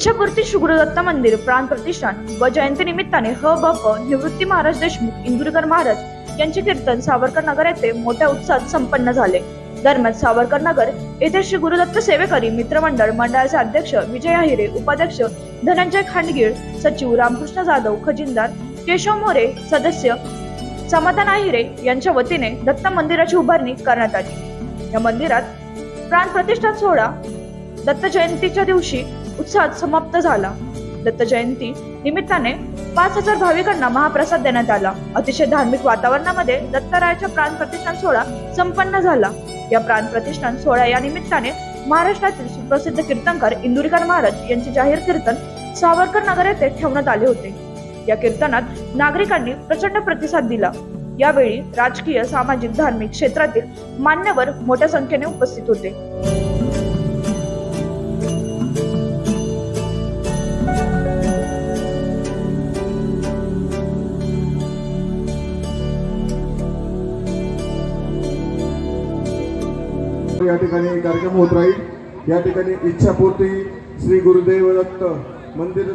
इच्छापूर्ती शुक्रदत्त मंदिर प्राण प्रतिष्ठान व जयंती निमित्ताने ह ब प निवृत्ती महाराज देशमुख इंदुरकर महाराज यांचे कीर्तन सावरकर नगर येथे मोठ्या उत्साहात संपन्न झाले. दरम्यान सावरकर नगर येथे श्री गुरुदत्त सेवेकरी मित्रमंडळ मंडळाचे अध्यक्ष विजय अहिरे उपाध्यक्ष धनंजय खांडगीळ सचिव रामकृष्ण जाधव खजिनदार केशव मोरे सदस्य समाधान आहिरे यांच्या वतीने दत्त मंदिराची उभारणी करण्यात आली. या मंदिरात प्राण प्रतिष्ठान सोहळा दत्त जयंतीच्या दिवशी उत्साहात समाप्त झाला. दत्त जयंती निमित्ताने पाच हजार भाविकांना महाप्रसाद देण्यात आला. अतिशय धार्मिक वातावरणामध्ये दत्तरायाच्या प्राण प्रतिष्ठान सोहळा संपन्न झाला. या प्राण प्रतिष्ठान सोहळा या निमित्ताने महाराष्ट्रातील सुप्रसिद्ध कीर्तनकार इंदुरीकर महाराज यांचे जाहीर कीर्तन सावरकर नगर येथे ठेवण्यात आले होते. या कीर्तनात नागरिकांनी प्रचंड प्रतिसाद दिला. यावेळी राजकीय सामाजिक धार्मिक क्षेत्रातील मान्यवर मोठ्या संख्येने उपस्थित होते. या ठिकाणी कार्यक्रम होत राहील. या ठिकाणी इच्छापूर्ती श्री गुरुदेव दत्त मंदिर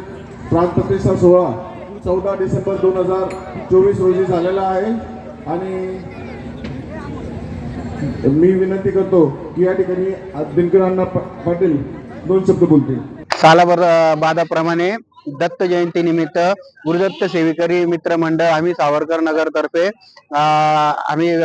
प्राण प्रतिष्ठा सोहळा चौदा डिसेंबर दोन हजार चोवीस रोजी झालेला आहे. आणि मी विनंती करतो की या ठिकाणी दिनकर अण्णा पाटील दोन शब्द बोलतील. सालाभर बाधाप्रमाणे दत्त जयंती निमित्त गुरुदत्त सेविकरी मित्र मंडळ आम्ही सावरकर नगर तर्फे आम्ही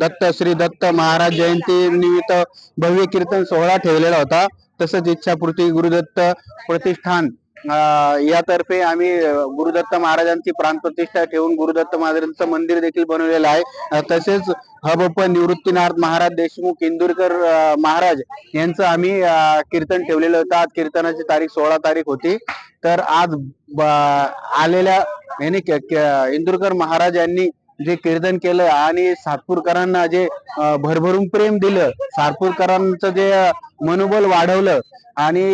दत्त श्री दत्त महाराज जयंती निमित्त भव्य कीर्तन सोहळा ठेवलेला होता. तसंच इच्छापूर्ती गुरुदत्त प्रतिष्ठान यातर्फे आम्ही गुरुदत्त महाराजांची प्राणप्रतिष्ठा ठेवून गुरुदत्त महाराजांचं मंदिर देखील बनवलेलं आहे. तसेच हबप निवृत्तीनाथ महाराज देशमुख इंदुरकर महाराज यांचं आम्ही कीर्तन ठेवलेलं होतं. आज कीर्तनाची तारीख सोळा तारीख होती. तर आज आलेल्या यांनी इंदुरकर महाराज यांनी जे कीर्तन केलं आणि सातपूरकरांना जे भरभरून प्रेम दिलं सातपूरकरांचं जे मनोबल वाढवलं आणि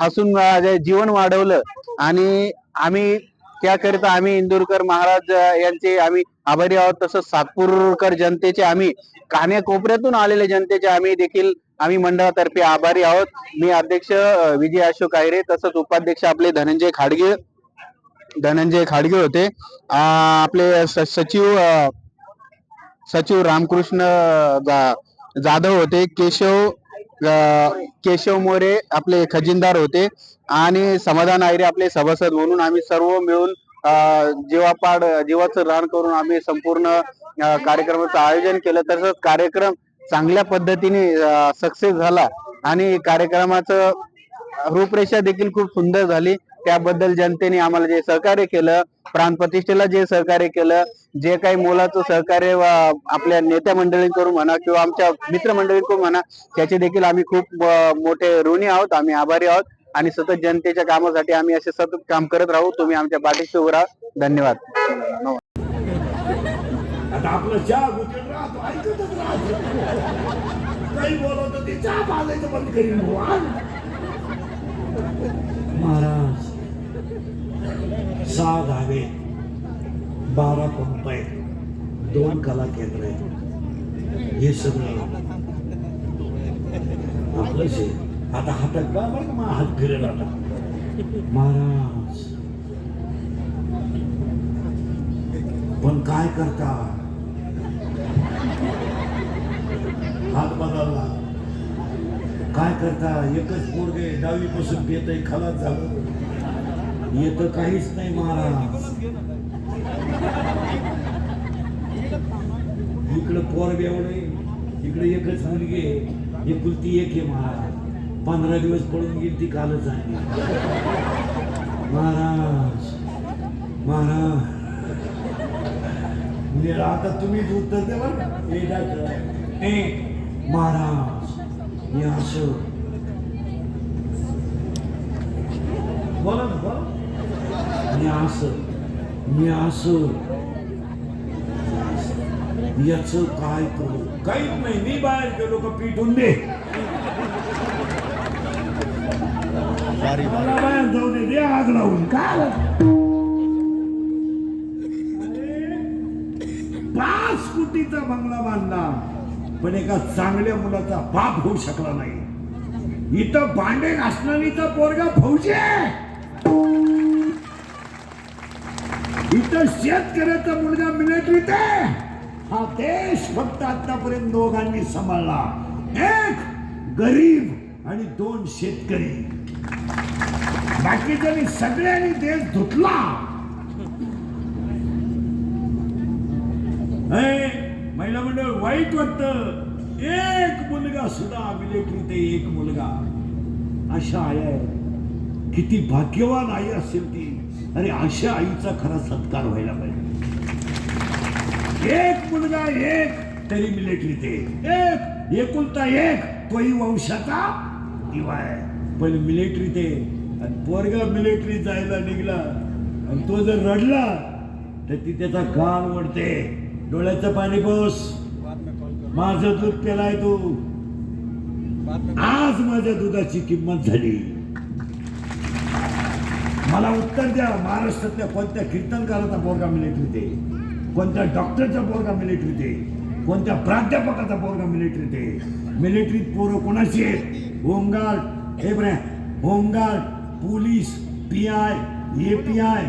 हसून जे जीवन वाढवलं आणि आम्ही त्याकरिता आम्ही इंदूरकर महाराज यांचे आम्ही आभारी आहोत. तसंच सातपूरकर जनतेचे आम्ही कान्याकोपऱ्यातून आलेले जनतेचे आम्ही देखील आम्ही मंडळातर्फे आभारी आहोत. मी अध्यक्ष विजय अशोक आहिरे तसंच उपाध्यक्ष आपले धनंजय खाडगे धनंजय खाडगे होते. आपले स- सचिव सचिव रामकृष्ण जा- जाधव होते. केशव केशव मोरे आपले खजिनदार होते. आणि समाधान आयरे आपले सभासद म्हणून आम्ही सर्व मिळून जीवापाड जीवाचं रान करून आम्ही संपूर्ण कार्यक्रमाचं आयोजन केलं. तसंच कार्यक्रम चांगल्या पद्धतीने सक्सेस झाला. आणि कार्यक्रमाचं रूपरेषा देखील खूप सुंदर झाली. त्याबद्दल जनतेने आम्हाला जे सहकार्य केलं प्राणप्रतिष्ठेला जे सहकार्य केलं जे काही मोलाचं सहकार्य आपल्या नेत्या मंडळींकडून म्हणा किंवा आमच्या मित्रमंडळींकडून म्हणा त्याचे देखील आम्ही खूप मोठे ऋणी आहोत आम्ही आभारी आहोत आणि सतत जनतेच्या कामासाठी आम्ही असे सतत काम करत राहू. तुम्ही आमच्या पाठीशी उभं राहा. धन्यवाद. आता आपलं चहा गुजर राहतो ऐकतच राहतो. काही बोलवतो ते चहा पाजायचं बंद करीन बुवा. महाराज सहा गावे बारा पंप आहेत. दोन कला केंद्र आहेत. हे सगळं आपलंच आता हातात का बरं का मा हात फिरेल आता? महाराज. पण काय करता? हात बदलला. काय करता? एकच पोरगे दहावी पासून आहे खलास झालं. येत काहीच नाही महाराज. इकडं पोर बेवडे इकडे एकच मुलगी आहे. एकुलती एक आहे महाराज. पंधरा दिवस पडून गेली ती कालच आहे महाराज महाराज. म्हणजे आता तुम्हीच उत्तर दे बरं हे महाराज असं. बोला न्यास न्यास. असं मी याच काय करू? काहीच नाही. मी बाहेर गेलो का पिटून दे. बाहेर जाऊ दे. दे आग लावून. काय पाच कोटीचा बंगला बांधला. पण एका चांगल्या मुलाचा बाप होऊ शकला नाही. इथं भांडे घासणारीचा पोरगा फौजी आहे. इथं शेतकऱ्याचा मुलगा मिलिटरीत आहे हा देश फक्त आतापर्यंत दोघांनी सांभाळला. एक गरीब आणि दोन शेतकरी. बाकीच्या सगळ्यांनी देश धुतला. महिला मंडळ वाईट वाटत. एक मुलगा सुद्धा मिलिटरीत आहे एक मुलगा. अशा आया आहे. किती भाग्यवान आई असेल ती. अरे अशा आईचा खरा सत्कार व्हायला पाहिजे. एक मुलगा एक तरी मिलिटरी ते एक एकुलता एक तोही वंशाचा दिवा आहे. पण मिलिटरी ते आणि पोरगा मिलिटरी जायला निघला. आणि तो जर रडला तर ती त्याचा कान ओढते. डोळ्याचं पाणी बस माझं दूध पेलाय तू. आज माझ्या दुधाची किंमत झाली. मला उत्तर द्या महाराष्ट्रातल्या कोणत्या कीर्तनकाराचा पोरगा मिलिटरी आहे कोणत्या डॉक्टरचा पोरगा मिलिटरी आहे कोणत्या प्राध्यापकाचा पोरगा मिलिटरी आहे मिलिटरीत पोरं कोणाची आहेत? Home guard. हे बरे home guard police P I A P I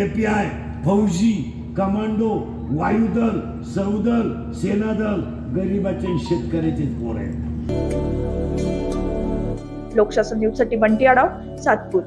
A P I फौजी कमांडो वायुदल सौदल सेनादल गरिबाचे शेतकऱ्याचे पोर आहेत. लोकशासन न्यूजसाठी बंटी आडाव सातपूर.